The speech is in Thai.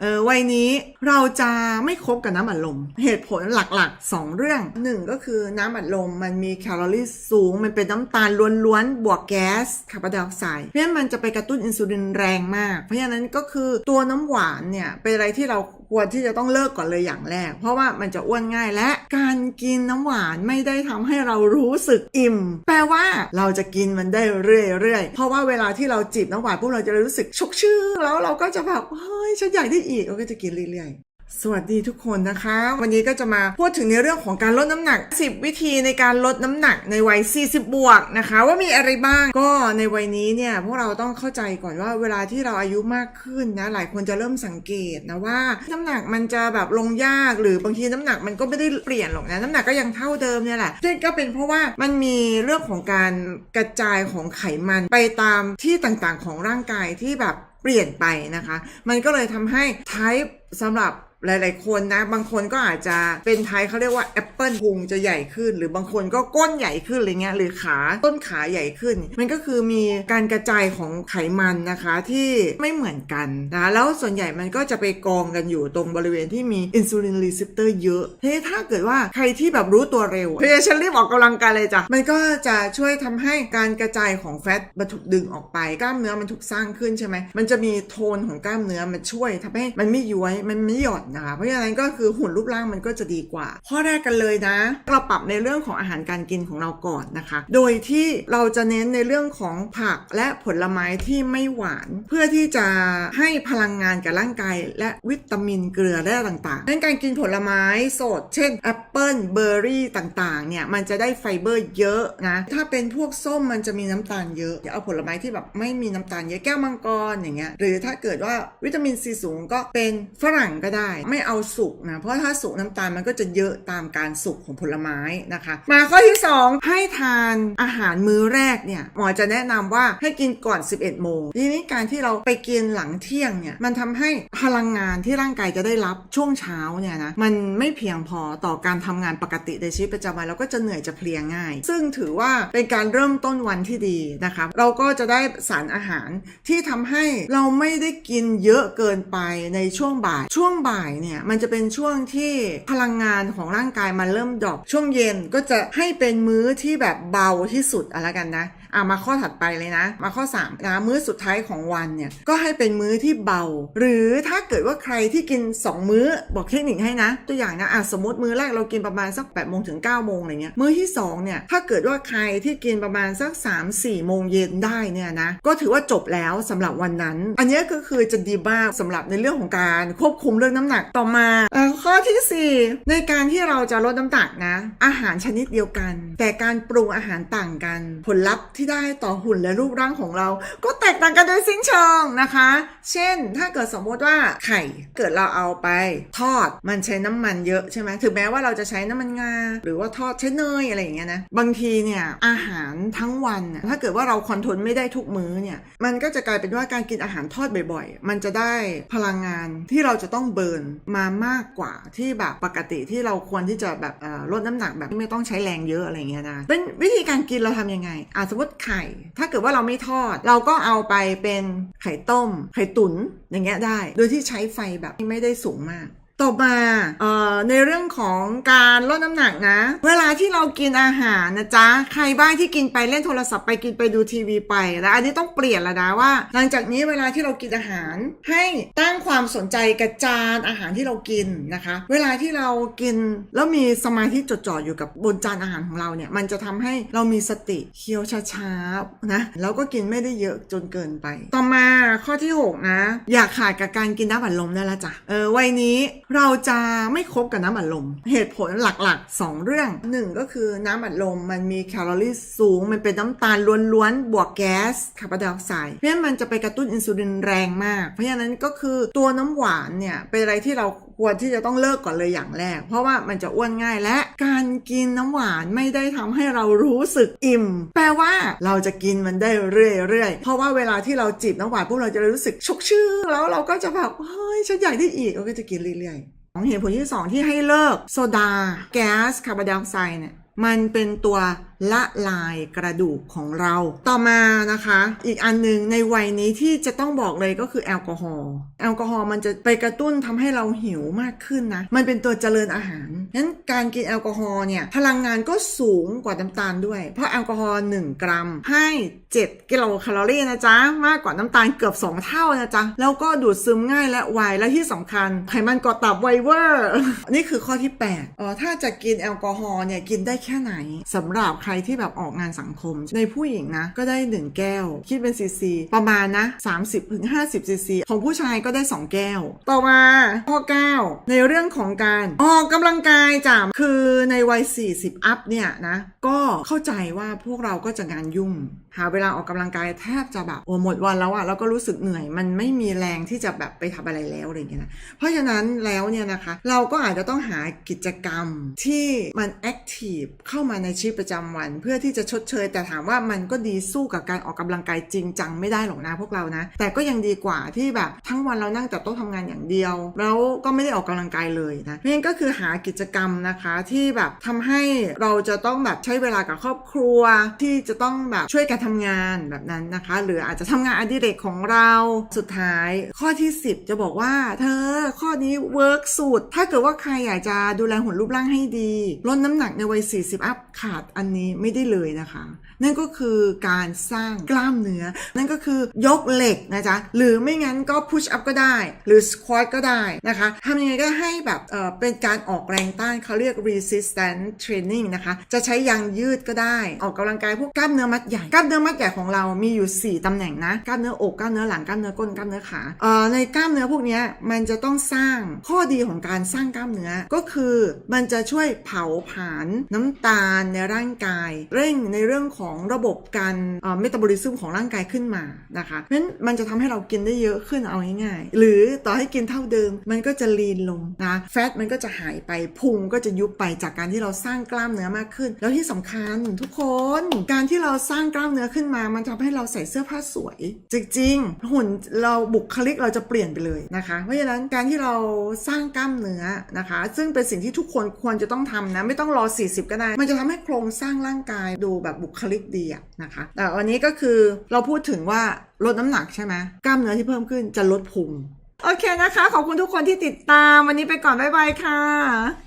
เออวัยนี้เราจะไม่คบกับน้ำอัดลม เหตุผลหลักๆ 2 เรื่องหนึ่งก็คือน้ำอัดลมมันมีแคลอรี่สูง มันเป็นน้ำตาลล้วนๆ บวกแก๊สคาร์บอนไดออกไซด์เพราะฉะนั้นมันจะไปกระตุ้นอินซูลินแรงมาก เพราะฉะนั้นก็คือตัวน้ำหวานเนี่ย เป็นอะไรที่เราควรที่จะต้องเลิกก่อนเลยอย่างแรก เพราะว่ามันจะอ้วนง่ายและการกินน้ำหวานไม่ได้ทำให้เรารู้สึกอิ่ม แปลว่าเราจะกินมันได้เรื่อยๆ เพราะว่าเวลาที่เราจิบน้ำหวานพวกเราจะรู้สึกชกชื่อแล้วเราก็จะแบบเฮ้ยฉันอยากได้อีกเราก็จะกินเรื่อย สวัสดีทุกคนนะคะ วันนี้ก็จะมาพูดถึงในเรื่องของการลดน้ำหนัก 10 วิธีในการลดน้ำหนักในวัย 40 บวกนะคะ ว่ามีอะไรบ้างก็ในวัยนี้เนี่ยพวกเราต้องเข้าใจก่อนว่าเวลาที่เราอายุมากขึ้นนะหลายคนจะเริ่มสังเกตนะว่า น้ำหนักมันจะแบบลงยากหรือบางทีน้ำหนักมันก็ไม่ได้เปลี่ยนหรอกนะน้ำหนักก็ยังเท่าเดิมเนี่ยแหละซึ่งก็เป็นเพราะว่ามันมีเรื่องของการกระจายของไขมันไปตามที่ต่างๆ ของร่างกายที่แบบ เปลี่ยนไปนะคะ มันก็เลยทำให้ type สำหรับหลาย ๆ คนนะ บางคนก็อาจจะเป็นไทยเขาเรียกว่าแอปเปิลพุงจะใหญ่ขึ้น หรือบางคนก็ก้นใหญ่ขึ้นอะไรเงี้ยหรือขาต้นขาใหญ่ขึ้น มันก็คือมีการกระจายของไขมันนะคะที่ไม่เหมือนกันนะแล้วส่วนใหญ่มันก็จะไปกองกันอยู่ตรงบริเวณที่มีอินซูลินรีเซปเตอร์เยอะทีนี้ถ้าเกิดว่าใครที่แบบรู้ตัวเร็วเฮ้ยฉันรีบออกกำลังกายเลยจ้ะมันก็จะช่วยทำให้การกระจายของแฟตมันถูกดึงออกไปกล้ามเนื้อมันถูกสร้างขึ้นใช่ไหมมันจะะมีโทนของกล้ามเนื้อมันช่วยทำให้มันไม่ย้วยมันไม่หย่อนนะคะ เพราะฉะนั้นก็คือหุ่นรูปร่างมันก็จะดีกว่า ข้อแรกกันเลยนะ เราปรับในเรื่องของอาหารการกินของเราก่อนนะคะ โดยที่เราจะเน้นในเรื่องของผักและผลไม้ที่ไม่หวาน เพื่อที่จะให้พลังงานกับร่างกายและวิตามินเกลือแร่ต่างๆดังนั้นการกินผลไม้สด เช่นแอปเปิลเบอร์รี่ต่างๆเนี่ยมันจะได้ไฟเบอร์เยอะนะถ้าเป็นพวกส้มมันจะมีน้ำตาลเยอะอย่าเอาผลไม้ที่แบบไม่มีน้ำตาลเยอะแก้วมังกรอย่างเงี้ยหรือถ้าเกิดว่าวิตามินซีสูงก็เป็นฝรั่งก็ได้ ไม่เอาสุกนะเพราะถ้าสุกน้ำตาลมันก็จะเยอะตามการสุกของผลไม้นะคะ มาข้อที่ 2 ให้ทานอาหารมื้อแรกเนี่ยหมอจะแนะนำว่าให้กินก่อน 11 โมงทีนี้การที่เราไปกินหลังเที่ยงเนี่ยมันทำให้พลังงานที่ร่างกายจะได้รับช่วงเช้าเนี่ยนะมันไม่เพียงพอต่อการทำงานปกติในชีวิตประจำวันเราก็จะเหนื่อยจะเพลียง่าย ซึ่งถือว่าเป็นการเริ่มต้นวันที่ดีนะคะ เราก็จะได้สารอาหารที่ทำให้เราไม่ได้กินเยอะเกินไปในช่วงบ่าย ช่วงบ่ายเนี่ยมันจะเป็นช่วงที่พลังงานของร่างกายมันเริ่มดรอปช่วงเย็นก็จะให้เป็นมื้อที่แบบเบาที่สุดอะไรกันนะ อะมาข้อถัดไปเลยนะ มาข้อ3นะมื้อสุดท้ายของวันเนี่ยก็ให้เป็นมื้อที่เบา หรือถ้าเกิดว่าใครที่กิน 2 มื้อบอกเทคนิคให้นะ ตัวอย่างนะอะสมมติมื้อแรกเรากินประมาณสัก8ปดโมงถึง9ก้าโมงอะไรเงี้ยมื้อที่2เนี่ยถ้าเกิดว่าใครที่กินประมาณสัก3ามสี่โมงเย็นได้เนี่ยนะก็ถือว่าจบแล้วสำหรับวันนั้น อันนี้ก็คือจะดีมากสำหรับในเรื่องของการควบคุมเรื่องน้ำหนักต่อมาอข้อทีสี่ 4 ในการที่เราจะลดน้ำหนักนะ อาหารชนิดเดียวกัน แต่การปรุงอาหารต่างกัน ผลลัพธ์ที่ได้ต่อหุ่นและรูปร่างของเรา ก็แตกต่างกันโดยสิ้นเชิงนะคะ เช่น ถ้าเกิดสมมติว่าไข่เกิดเราเอาไปทอดมันใช้น้ำมันเยอะใช่ไหมถึงแม้ว่าเราจะใช้น้ำมันงาหรือว่าทอดใช้เนยอะไรอย่างเงี้ยนะบางทีเนี่ยอาหารทั้งวันถ้าเกิดว่าเราคอนโทรลไม่ได้ทุกมื้อเนี่ยมันก็จะกลายเป็นว่าการกินอาหารทอดบ่อยๆ มันจะได้พลังงานที่เราจะต้องเบิร์นมามากกว่าที่แบบปกติที่เราควรที่จะแบบลดน้ำหนักแบบไม่ต้องใช้แรงเยอะอะไรอย่างเงี้ยนะเป็นวิธีการกินเราทำยังไงอะสมมติติไข่ ถ้าเกิดว่าเราไม่ทอด เราก็เอาไปเป็นไข่ต้ม ไข่ตุ๋นอย่างเงี้ยได้ โดยที่ใช้ไฟแบบไม่ได้สูงมาก ต่อมาเอ่อในเรื่องของการลดน้ำหนักนะ เวลาที่เรากินอาหารนะจ๊ะ ใครบ้างที่กินไปเล่นโทรศัพท์ไปกินไปดูทีวีไปแล้วอันนี้ต้องเปลี่ยนแล้วนะว่า หลังจากนี้เวลาที่เรากินอาหาร ให้ตั้งความสนใจกับจานอาหารที่เรากินนะคะ เวลาที่เรากินแล้วมีสมาธิจดจ่ออยู่กับบนจานอาหารของเราเนี่ยมันจะทำให้เรามีสติเคี้ยวช้าๆนะแล้วก็กินไม่ได้เยอะจนเกินไป ต่อมาข้อที่หกนะ อย่าขาดกับการกินน้ำอัดลมได้แล้วจ้ะเออวัยนี้เราจะไม่คบกับน้ำอัดลม เหตุผลหลักๆ 2 เรื่องหนึ่งก็คือน้ำอัดลมมันมีแคลอรี่สูง มันเป็นน้ำตาลล้วนๆ บวกแก๊สคาร์บอนไดออกไซด์เพราะฉะนั้นมันจะไปกระตุ้นอินซูลินแรงมาก เพราะฉะนั้นก็คือตัวน้ำหวานเนี่ยเป็นอะไรที่เรา ควรที่จะต้องเลิกก่อนเลยอย่างแรก เพราะว่ามันจะอ้วนง่ายและการกินน้ำหวานไม่ได้ทำให้เรารู้สึกอิ่ม แปลว่าเราจะกินมันได้เรื่อยๆ เพราะว่าเวลาที่เราจิบน้ำหวานปุ๊บเราจะรู้สึกชกชื่อแล้วเราก็จะแบบเฮ้ยฉันอยากได้อีกเราก็จะกินเรื่อยๆของเหตุผลที่ 2 ที่ให้เลิกโซดา แก๊สคาร์บอนไดออกไซด์เนี่ยมันเป็นตัวละลายกระดูกของเรา ต่อมานะคะ อีกอันหนึ่งในวัยนี้ที่จะต้องบอกเลยก็คือแอลกอฮอล์แอลกอฮอล์มันจะไปกระตุ้นทำให้เราหิวมากขึ้นนะ มันเป็นตัวเจริญอาหารงั้นการกินแอลกอฮอล์เนี่ยพลังงานก็สูงกว่าน้ำตาลด้วย เพราะแอลกอฮอล์1กรัมให้ 7 กิโลแคลอรี่นะจ๊ะ มากกว่าน้ำตาลเกือบ 2 เท่านะจ๊ะ แล้วก็ดูดซึมง่ายและไวและที่สำคัญไขมันก่อตับไวเวอร์นี่คือข้อที่8อ๋อถ้าจะกินแอลกอฮอล์เนี่ยกินได้แค่ไหนสำหรับใครที่แบบออกงานสังคม ในผู้หญิงนะก็ได้ 1 แก้ว คิดเป็นซีซีประมาณนะ 30-50ซีซีของผู้ชายก็ได้ 2 แก้ว ต่อมาข้อ9ในเรื่องของการออกกำลังกายจ้ะคือในวัย 40 อัพเนี่ยนะ ก็เข้าใจว่าพวกเราก็จะงานยุ่ง หาเวลาออกกำลังกายแทบจะแบบโอ้หมดวันแล้วอะแล้วก็รู้สึกเหนื่อย มันไม่มีแรงที่จะแบบไปทำอะไรแล้วอะไรอย่างเงี้ยนะเพราะฉะนั้นแล้วเนี่ยนะคะ เราก็อาจจะต้องหากิจกรรมที่มันแอคทีฟเข้ามาในชีวิตประจำวัน เพื่อที่จะชดเชย แต่ถามว่ามันก็ดีสู้กับการออกกำลังกายจริงจังไม่ได้หรอกนะพวกเรานะ แต่ก็ยังดีกว่าที่แบบทั้งวันเรานั่งแต่โต๊ะทำงานอย่างเดียว แล้วก็ไม่ได้ออกกำลังกายเลยนะเพราะฉะนั้นก็คือหากิจกรรมนะคะที่แบบทำให้เราจะต้องแบบใช้เวลากับครอบครัว ที่จะต้องแบบช่วยกันททำงานแบบนั้นนะคะ หรืออาจจะทำงานอดิเรกของเราสุดท้าย ข้อที่ 10 จะบอกว่า เธอข้อนี้เวิร์กสุดถ้าเกิดว่าใครอยากจะดูแลหุ่นรูปร่างให้ดีลดน้ำหนักในวัย 40 อัพขาดอันนี้ไม่ได้เลยนะคะนั่นก็คือการสร้างกล้ามเนื้อ นั่นก็คือยกเหล็กนะจ๊ะ หรือไม่งั้นก็ push up ก็ได้ หรือ squat ก็ได้นะคะทำยังไงก็ให้แบบเออเป็นการออกแรงต้านเขาเรียก resistance training นะคะ จะใช้ยางยืดก็ได้ ออกกำลังกายพวกกล้ามเนื้อมัดใหญ่ กล้ามเนื้อมัดใหญ่ของเรามีอยู่ 4ตำแหน่งนะ กล้ามเนื้ออกกล้ามเนื้อหลังกล้ามเนื้อก้นกล้ามเนื้อขาเอ่อในกล้ามเนื้อพวกนี้มันจะต้องสร้างข้อดีของการสร้างกล้ามเนื้อก็คือมันจะช่วยเผาผลาญน้ำตาลในร่างกาย เร่งในเรื่องของของระบบการเมตาบอลิซึมของร่างกายขึ้นมานะคะเพราะฉะนั้นมันจะทำให้เรากินได้เยอะขึ้นเอาง่ายๆ หรือต่อให้กินเท่าเดิมมันก็จะลีนลงนะแฟตมันก็จะหายไปพุงก็จะยุบไปจากการที่เราสร้างกล้ามเนื้อมากขึ้น แล้วที่สำคัญทุกคนการที่เราสร้างกล้ามเนื้อขึ้นมา มันทำให้เราใส่เสื้อผ้าสวย จริงๆหุ่นเราบุคลิกเราจะเปลี่ยนไปเลยนะคะเพราะฉะนั้นการที่เราสร้างกล้ามเนื้อนะคะ ซึ่งเป็นสิ่งที่ทุกคนควรจะต้องทำนะไม่ต้องรอ 40 ก็ได้ มันจะทำให้โครงสร้างร่างกายดูแบบบุคลิกดีอะนะคะ แต่วันนี้ก็คือเราพูดถึงว่าลดน้ำหนักใช่ไหมกล้ามเนื้อที่เพิ่มขึ้นจะลดพุงโอเคนะคะ ขอบคุณทุกคนที่ติดตามวันนี้ไปก่อนบ๊ายบายค่ะ